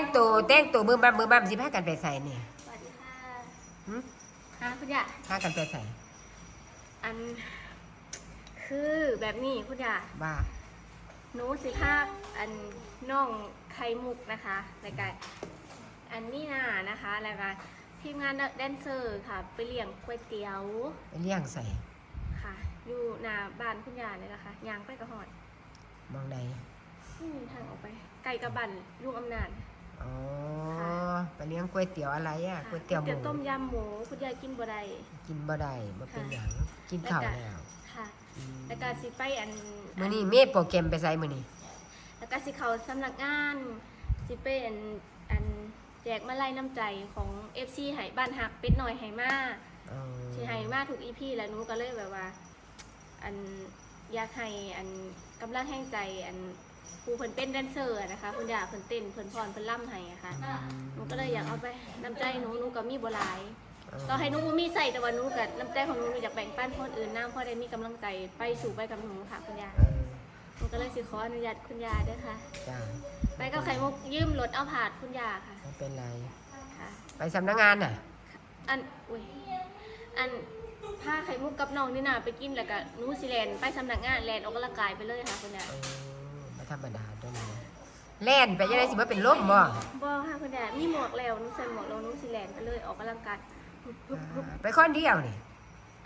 งตัวแต่งตัวมือบัมมือบัมสิพากันไปใส่เนี่ยสวัสดีค่ะหึฮะคุณยาพากันไปใส่อัน คือแบบนี้คุณยาบ้าหนูสิภาคอันน้องไข่มุกนะคะรายการอันนี้น่านะคะรายการทีมงานแดนเซอร์ค่ะ ไปเลี้ยงก๋วยเตี๋ยวไปเลี้ยงใส่ค่ะ อยู่หน้าบ้านคุณยาเลยนะคะยางไปกระหอดมองใดไม่มีทางออกไป ไกลกับบันลุงอำนาจ อ๋อค่ะไปเลี้ยงก๋วยเตี๋ยวอะไรอะค่ะก๋วยเตี๋ยวหมูต้มยำหมูคุณยายกินบ่ได้กินบ่ได้บ่เป็นหยังกินแล้วข้าวก็แล้วค่ะอืมแล้วก็สิไปอันมื้อนี้มีโปรแกรมไปใส่มื้อนี้แล้วก็สิเขาสำนักงานสิเป็นอันแจกมาไล่น้ำใจของ FC ไหบ้านหักเป็ดหน่อยไหมาอ๋อสิไหมาถูกอีพีแล้วหนูก็เลยแบบว่า อันอยากให้อันกำลังแห้งใจอัน ครูเพิ่นเป็นแดนเซอร์อะนะคะคุณยาเพิ่นเต้นเพิ่นพรเพิ่นล่ำให้อะค่ะหนูก็เลยอยากเอาไปน้ำใจหนูหนูก็มีบ่หลายก็ให้หนูบ่มีใส่แต่ว่าหนูกับน้ำใจของหนูหนูอยากแบ่งปันคนอื่นน้ำเพราะได้มีกำลังใจไปสู่ไปกับหนูค่ะคุณยาเออหนูก็เลยสิขออนุญาตคุณยาด้วยค่ะ จ้าไปกับไข่มุกยืมรถเอาผาดคุณยาค่ะไม่เป็นไร ค่ะ ไปสำนักงานน่ะ อันอุ้ยอันผ้าไข่มุกกับน้องนี่นาไปกินแล้วก็หนูสิแลนไปสำนักงานแลนออกกำลังกายไปเลยค่ะคุณยาเออบ่ ธรรมดาตัวนี้แล่นไปยังไงสิบ่เป็นลมบ่บ่ค่ะคุณยามีหมวกแล้วหนูใส่หมวกแล้วหนูสิแลนไปเลยออกกำลังกายฮึบฮึบฮึบไปคนเดียวนี่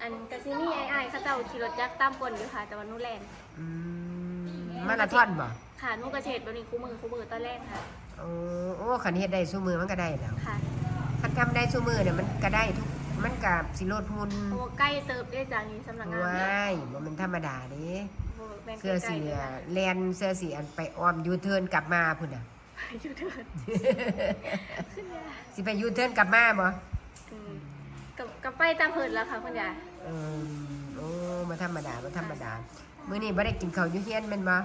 อันกะซินี่ไอ้ไอ้ายๆเขาเจ้าขี่รถจักรตามปนอยู่ค่ะ แต่ว่าหนูแลนอืมมาราธอนบ่ค่ะหนูกระเฉดแบบนี้คู่มือคู่มือตอนแรกค่ะโอ้โอ้คันเฮ็ดได้ซุมือมันก็ได้แล้วค่ะคันทำได้ซุมือเนี่ยมันก็ได้ทุกมันก็สิลดหุ่นโอ้ใกล้เติบได้จากนี้สำนักงานว้ายบ่แมันธรรมดาเด้โอ้ แบ่งเสื้อใกล้สีๆเลยค่ะแลนเสื้อสีอันไปออมยูเทิร์นกลับมาพุ่นน่ะ อยู่เถิดคุณยาสิไปยูเทิร์นกลับมาบ่อืมกับกับไปตามเพิ่นแล้วค่ะคุณยายเออโอ้มาธรรมดามาธรรมดามื้อนี้บ่ได้กินข้าวอยู่เฮียนแม่นบ่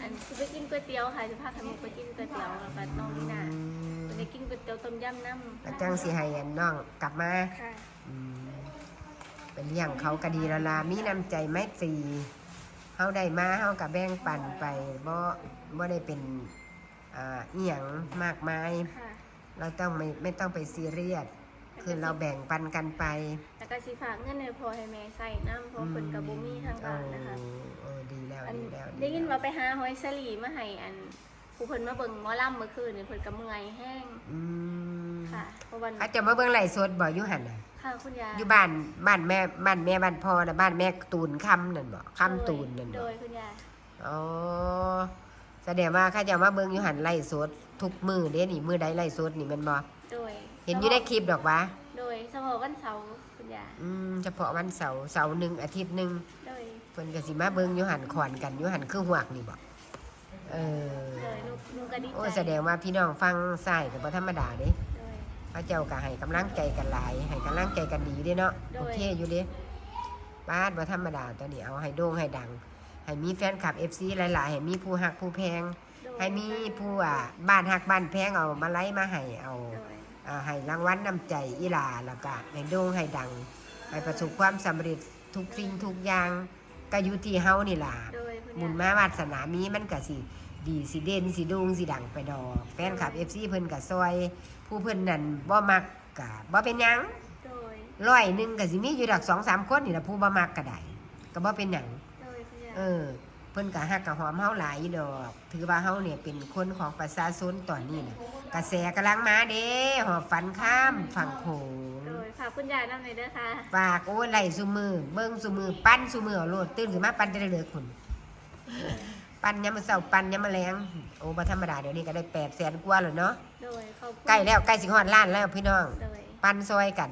อันสิไปกินก๋วยเตี๋ยวค่ะสิพาขมุกไปกินก๋วยเตี๋ยวแล้วก็น้องนี่นาไปกินก๋วยเตี๋ยวต้มยำน้ำแล้วจังสิให้อันน้องกลับมาค่ะ อืมไปเลี้ยงเขาก็ดีแล้วล่ะมีน้ำใจไมตรี เฮาได้มาเฮาก็แบ่งปันไปบ่บ่ได้เป็นอ่าอีหยังมากมาย ค่ะ เราต้องไม่ไม่ต้องไปซีเรียสคือเราแบ่งปันกันไปแล้วก็สิฝากเงินให้พ่อให้แม่ใส่น้ำเพราะเพิ่นกับบ่มีทางบ้านนะคะเออเออดีแล้วอันดีแล้วได้ยินว่าไปหาหอยสลีมาให้อันผู้เพิ่นมาเบิ่งหมอลำเมื่อคืนนี่เพิ่นก็เมื่อยแห้งอืมค่ะเพราะวันอาจจะมาเบิ่งไลฟ์สดบ่อยู่หั่นน่ะ ค่ะคุณยายอยู่บ้านบ้านแม่บ้านแม่บ้านพ่อน่ะบ้านแม่ตูนคำนั่นบ่คำตูนนั่นโดบ่ยคุณยายอ๋อแสดงว่าเขาจะมาเบิ่งอยู่หั่นไลฟ์สดทุกมื้อเด้นี่มื้อใดไลฟ์สดนี่แม่นบ่โดยเห็นอยู่ในคลิปดอกวะโดยเฉพาะวันเสาร์คุณยายอืมเฉพาะวันเสาร์เสาร์หนึ่งอาทิตย์หนึงโดยเพิ่นก็สิมาเบิ่งอยู่หั่นขอนกันอยู่หั่นคือหวกนี่บ่เออ โดยลูกลูกก็ดีใจโอ้แสดงว่าพี่น้องฟังสายก็บ่ธรรมดาเด้โดย พระเจ้าก็ให้กำลังใจกันหลาย ให้กำลังใจกันดีเด้เนาะโดยโอเคอยู่เด้บ้านบ่ธรรมดาตัวนี้เอาให้โด่งให้ดัง ให้มีแฟนคลับ FC หลาย ๆ ให้มีผู้ฮักผู้แพงโดยให้มีผู้อะบ้านฮักบ้านแพงเอามาไล่มาให้เอาโดยอ่าให้รางวัลน้ำใจอีหลาแล้วก็ให้โด่งให้ดัง ให้ประสบความสำเร็จทุกสิ่งทุกอย่างก็อยู่ที่เฮานี่ล่ะโดยคุณบุญยายมาวาสนามีมันก็สิ ดีสิเด่นสิโด่งสิดังไปดอก แฟนคลับ FC เพิ่นก็ซอย ผู้เพิ่นนั่นบ่มักก็บ่เป็นหยังโดย ร้อยหนึงก็สิมีอยู่ดอก2-3คนนี่ล่ะผู้บ่มักก็ได้ก็บ่เป็นหยัง โดยคุณยายเออเพิ่นก็ฮักก็หอมเฮาหลายอยู่ดอก ถือว่าเฮาเนี่ยเป็นคนของประชาชนตอนนี้น่ะกระแสกำลังมาเด้หอบฝันข้ามฝั่งโขงโดยฝากคุณยายนำหน่อยเด้อค่ะ ฝากโอ้ยไล่ซุมือเบิ่งซุมือปั้นซุมือเอาโลดตื่นขึ้นมาปั้นจะได้เลิกคุณ ปั้นยามมื้อเช้าปั้นยามมื้อแลงโอ้บ่ธรรมดาเดี๋ยวนี้ก็ได้800,000กว่าแล้วเนาะโดยขอบคุณใกล้แล้วใกล้สิฮอดล้านแล้วพี่น้อง โดยปั้นซอยกัน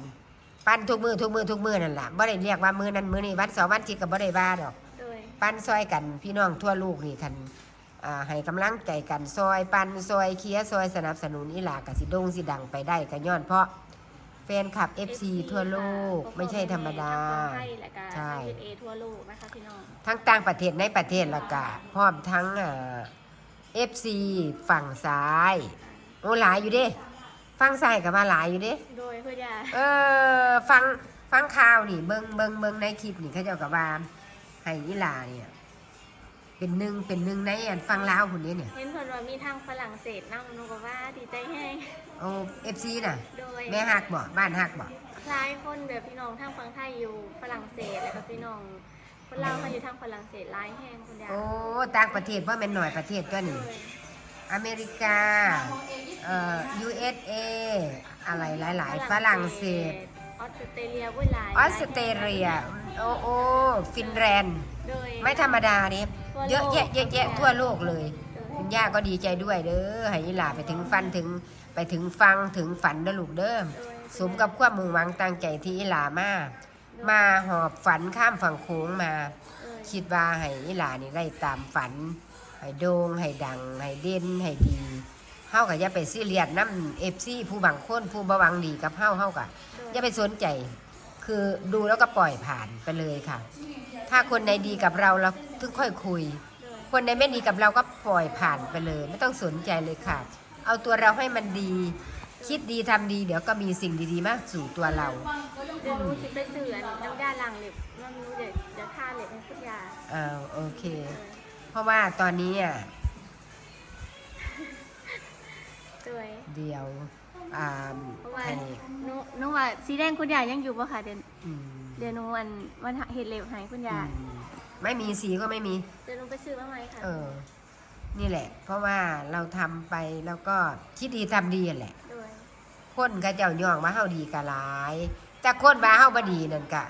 ปั้นทุกมือทุกมือทุกมือนั่นล่ะบ่ได้เรียกว่ามือนั้นมือนี้วันเสาร์วันอาทิตย์ก็บ่ได้ว่าดอก โดยปั้นซอยกันพี่น้องทั่วโลกนี่คันอ่าให้กำลังใจกันซอยปั้นซอยเคลียร์ซอยสนับสนุนอีหลากะสิโด่งสิดังไปได้ก็ย้อนเพราะแฟนคลับ FC ทั่วโลกไม่ใช่ธรรมดาให้และก็ใช่ให้เอทั่วโลกนะคะพี่น้องทั้งต่างประเทศในประเทศแล้วก็พร้อมทั้งเอ่อ FC ฝั่งซ้าย โอ้หลายอยู่เด้ฝั่งซ้ายก็มาหลายอยู่เด้โดยคุณยายเออ ฟังฟังข่าวนี่เบิงเบิงเบิงในคลิปนี่เขาเจ้ากับว่าให้อีหลาเนี่ย เป็นหนึ่งเป็นหนึ่งในอันฟังลาวคนนี้เนี่ยเห็นเพิ่นว่ามีทางฝรั่งเศสนำหนูก็ว่าดีใจแฮงโอ้เอฟซีน่ะ โดยแม่ฮักบ่บ้านฮักบ่หลายคนแบบพี่น้องทางฝั่งไทยอยู่ฝรั่งเศสแล้วก็พี่น้องคนลาวมาอยู่ทางฝรั่งเศสหลายแฮงคุณยายโอ้ต่างประเทศเพราะมันหน่อยประเทศก็โดนี่ยอเมริกาเอ่อ USA อะไรหลาย ๆ ฝรั่งเศสออสเตรเลียเว้ยหลายออสเตรเลีย โอ้โอ้ฟินแลนด์ โดย ไม่ธรรมดาเนี่ยเยอะแยะเยอะแยะทั่วโลกเลยโดยคุณย่าก็ดีใจด้วยเด้อให้ยีหลาไปถึงฟันถึงไปถึงฟังถึงฝันเด้อลูกเด้อโดยสมกับความมุ่งหวังตั้งใจที่อีหลามามาหอบฝันข้ามฝั่งโค้งมาโดยคิดว่าให้อีหลานี่ได้ตามฝัน ให้โด่งให้ดัง ให้เด่นให้ดีเฮาก็อย่าไปซีเรียสน้ำเอฟซีผู้บางคนผู้บ่หวังดีกับเฮาเฮาก็อย่าไปสนใจ คือดูแล้วก็ปล่อยผ่านไปเลยค่ะ ถ้าคนใดดีกับเราเราถึงค่อยคุยโดยคนใดไม่ดีกับเราก็ปล่อยผ่านไปเลย ไม่ต้องสนใจเลยค่ะ เอาตัวเราให้มันดี คิดดีทำดี เดี๋ยวก็มีสิ่งดีๆ มากสู่ตัวเราเดี๋ยวหนูสิไปซื้ออันน้ำยาล้างเล็บน้ำหนูเดี๋ยวเดี๋ยวทาเล็บให้คุณยาอ่าโอเคโดยเพราะว่าตอนนี้อะโดยเดียว อ่าเพราะว่าให้หนูหนูว่าสีแดงคุณยายยังอยู่ปะคะเดี๋ยวอืมเดี๋ยวหนูอันวันเห็ดเล็บให้คุณยายอืมไม่มีสีก็ไม่มี เดี๋ยวหนูไปซื้อมาใหม่ค่ะ เออ นี่แหละ เพราะว่าเราทำไปแล้วก็คิดดีทำดีนั่นแหละโดยคนก็เจ้าย่องว่าเฮาดีกะหลาย แต่คนว่าเฮาบ่ดีนั่นก็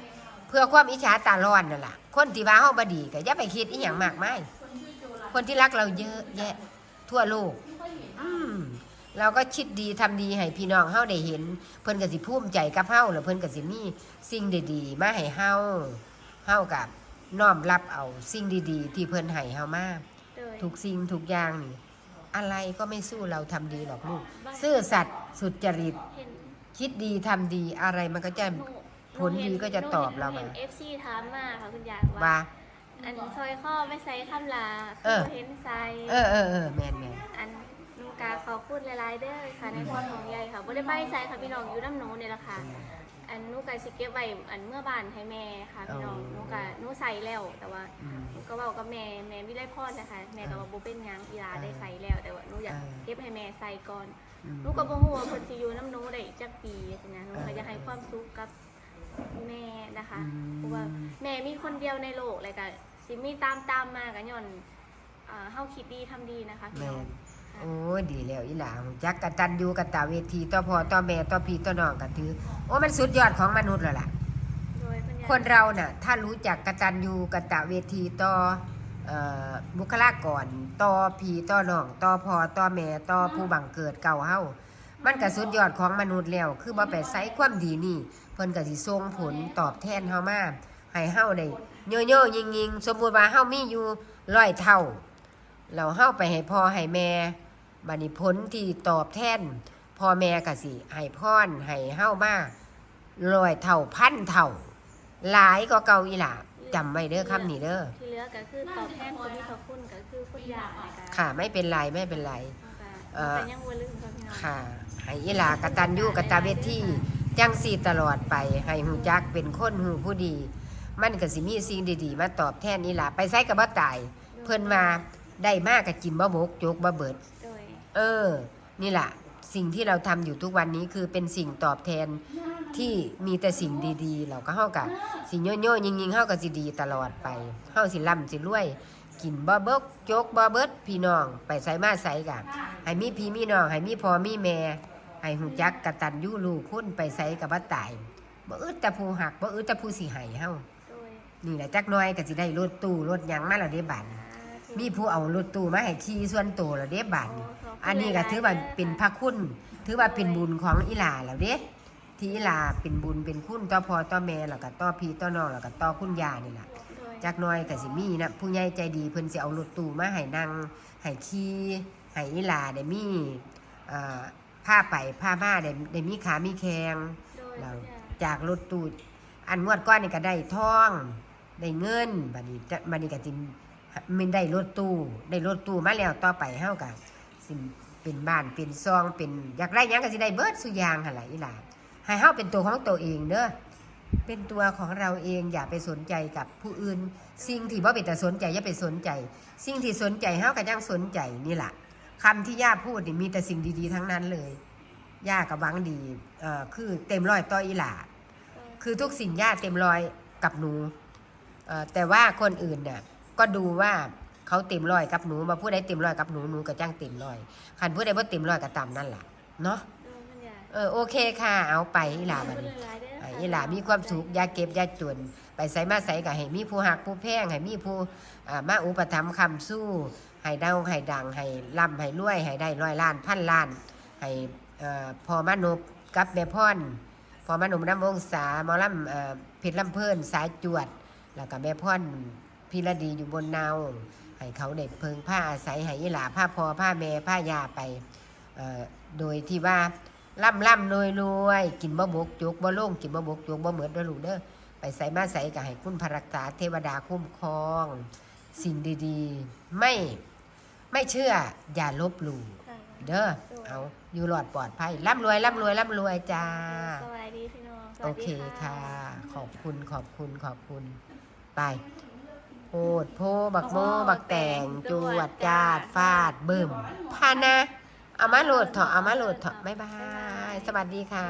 เพื่อความอิจฉาตาร้อนนั่นล่ะ คนที่ว่าเฮาบ่ดีก็อย่าไปคิดอีหยังมากมายคนที่รักเราเยอะแยะ ทั่วโลก อืม เราก็คิดดีทำดีให้พี่น้องเฮาได้เห็น เพิ่นก็สิภูมิใจกับเฮาแล้วเพิ่นก็สิมีสิ่งดีๆมาให้เฮาเฮากับน้อมรับเอาสิ่งดีๆ ที่เพิ่นให้เฮามาโดยทุกสิ่งทุกอย่างนี่อะไรก็ไม่สู้เราทำดีหรอกลูกซื่อสัตย์สุจริตเห็นคิดดีทำดีอะไรมันก็จะหนูผลดีก็จะตอบเรามาเห็นเอฟซีถามมาค่ะคุณยายว่าว่าอันซอยข้อไม่ใส่คำลาเออเห็นใส่เออเออเออแมนแมนอันนุ กาขอพูดหลายๆเด้อค่ะในความของใหญ่ค่ะบ่ได้ไปใส่ค่ะพี่น้องอยู่น้ำหนูเนี่ยแหละค่ะ อันนุกาสิเก็บไว้อันเมื่อบานให้แม่ค่ะพี่น้องนุกานุใส่แล้วแต่ว่าอืม หนูก็บอกกับแม่แม่ไม่ได้พอดนะคะ แม่ก็ว่าบ่เป็นหยังอีหลาได้ใส่แล้ว แต่ว่าหนูอยากเออเก็บให้แม่ใส่ก่อนอืมหนูก็บ่ฮู้ว่าเพิ่นสิอยู่น้ำหนูได้อีกจักปีจังนะหนูก็อยากให้ความสุขกับแม่นะคะเพราะว่าแม่มีคนเดียวในโลกเลยก็สิมีตามตามมากันย้อนอ่าเฮาคิดดีทำดีนะคะพี่แมน้อง น โอ้ยดีแล้วอีหลาหูจักกตันยูกตเวทีต่อพ่อต่อแม่ต่อพี่ต่อน้องกันถือ โอ้มันสุดยอดของมนุษย์แล้วล่ะโดยพิ่อยากคนเราน่ะ ถ้ารู้จักกตัญญูกตเวทีต่อเอ่อบุคลากรต่อพี่ต่อน้องต่อพ่อต่อแม่ต่อผู้บังเกิดเก่าเฮามันก็สุดยอดของมนุษย์แล้ว คือบ่ไปใช้ความดีนี่ เพิ่นก็สิส่งผลตอบแทนเฮามาให้เฮาได้โยๆยิงๆสมมุติว่าเฮามีอยู่ร้อยเท่าเราเฮาไปให้พ่อให้แม่ บัดนี้ผลที่ตอบแทนพ่อแม่ก็สิให้พรให้เฮามาร้อยเท่าพันเท่า หลายก็เก่าอีหล่ะจำไว้เด้อคำนี้เด้อที่เหลือก็คือตอบแทนคนที่เขาคุณก็คือคุณยายนะคะค่ะ ไม่เป็นไรไม่เป็นไรเอ่อแต่ยังบ่ลืมค่ะพี่น้องค่ะให้อีหลากตันยูกตเวทีจังสีตลอดไป ให้หูจักเป็นคนหูผู้ดี มันก็สิมีสิ่งดีๆ มาตอบแทนอีหลาไปใส่กับบ่ตาย เพิ่นมาได้มากก็กินบ่บกจกบ่เบิดโดย เออ นี่แหละสิ่งที่เราทำอยู่ทุกวันนี้คือเป็นสิ่งตอบแทนที่มีแต่สิ่งดีๆ เราก็เฮากับสิ่งโย่ๆยิงๆเฮาก็สิดีตลอดไปเฮาสิร่ำสิรวย กินบ่เบิกจกบ่เบิดพี่น้องไปใส่มาใส่กันให้มีพี่มีน้องให้มีพ่อมีแม่ให้หูจักกตัญญูลูกคุณไปใส่กับบ่ตายบ่อึดแต่ผู้หักบ่อึดแต่ผู้สิให้เฮาโดยนี่แหละจักหน้อยก็สิได้รถตู้รถหยังมาแล้วเด้บัดนี้ มีผู้เอารถตู้มาให้ขี่ส่วนตัวแล้วเด้บัดนี้อันนี้ก็ถือว่าเป็นพระคุณ ถือว่าเป็นบุญของอีหลาแล้วเด้ที่อีหลาเป็นบุญเป็นคุณต่อพ่อต่อแม่แล้วก็ต่อพี่ต่อน้องแล้วก็ต่อคุณย่านี่ล่ะโดยจักหน้อยก็สิมีนะผู้ใหญ่ใจดีเพิ่นสิเอารถตู้มาให้นั่งให้ขี่ให้อีหลาได้มีเอ่อผ้าไปผ้ามาได้ได้มีขามีแขงโดยเราคุณยายจากรถตู้อันงวดก้อนนี่ก็ได้ทอง ได้เงินบัดนี้จะบัดนี้ก็สิ มันได้รถตู้ได้รถตู้มาแล้วต่อไปเฮาก็สิเป็นบ้านเป็นซองเป็นอยากได้ยังก็สิได้เบิดสุยางหั่นล่ะอีหลาให้เฮาเป็นตัวของตัวเองเด้อเป็นตัวของเราเองอย่าไปสนใจกับผู้อื่น สิ่งที่ว่เป็นแต่สนใจอย่าไปสนใจ สิ่งที่สนใจเฮาก็ยังสนใจนี่แหละคำที่ย่าพูดนี่มีแต่สิ่งดีๆทั้งนั้นเลยย่ากับหวังดีเอ่อคือเต็มร้อยต่ออีหลาคือทุกสิ่งย่าเต็มร้อยกับหนูเอ่อแต่ว่าคนอื่นเนี่ย ก็ดูว่าเขาเต็มร้อยกับหนูมาผู้ใดเต็มร้อยกับหนูหนูก็จ้างเต็มร้อยคันผู้ใดบ่เต็มร้อยก็ตามนั่นแหละเนาะเออคุณยายเออโอเคค่ะ เอาไปอีหลาบัดขอบนี้คุณหลายๆเด้อไอ้ค่ะอีหลามีความสุขอย่าเก็บอย่าจนไปใส่มาใส่ก็ให้มีผู้หักผู้แพงให้มีผู้อ่ามาอุปถัมภ์คำสู้ให้เดาให้ดังให้ร่ำให้รวยให้ได้ร้อยล้านพันล้านให้เอ่อพอมานพกับแม่พ่อนพอมานพน้ำวงศาหมอลำเอ่อเพชรลำเพิ่นสายจวด แล้วก็แม่พ่อน พิรดีอยู่บนเนาให้เขาได้เพิงผ้าอาศัยให้อีหลาผ้าพอผ้าแม่ผ้ายาไปเอ่อโดยที่ว่าล่ำล่ำรวยรวยกินบ่บกจุกบ่โล่งกินบ่บกจุกบ่เหมือนเด้อลูกเด้อไปใส่มาใส่ก็ให้คุณพระรักษาเทวดาคุ้มครอง สิ่งดีๆ ไม่ไม่เชื่ออย่าลบหลู่ค่ะเด้อเอาอยู่หลอดปลอดภัยร่ำรวยร่ำรวยร่ำรวยจ้าสวัสดีพี่น้องสโอวัสเคดีค่ะ ขอบคุณขอบคุณขอบคุณ ไป โพดโพบักโมบักแตงจวดจาดฟาดบึ้มพานะ เอามาโหลดเถอะเอามาโหลดเถอะบ๊ายบาย สวัสดีค่ะ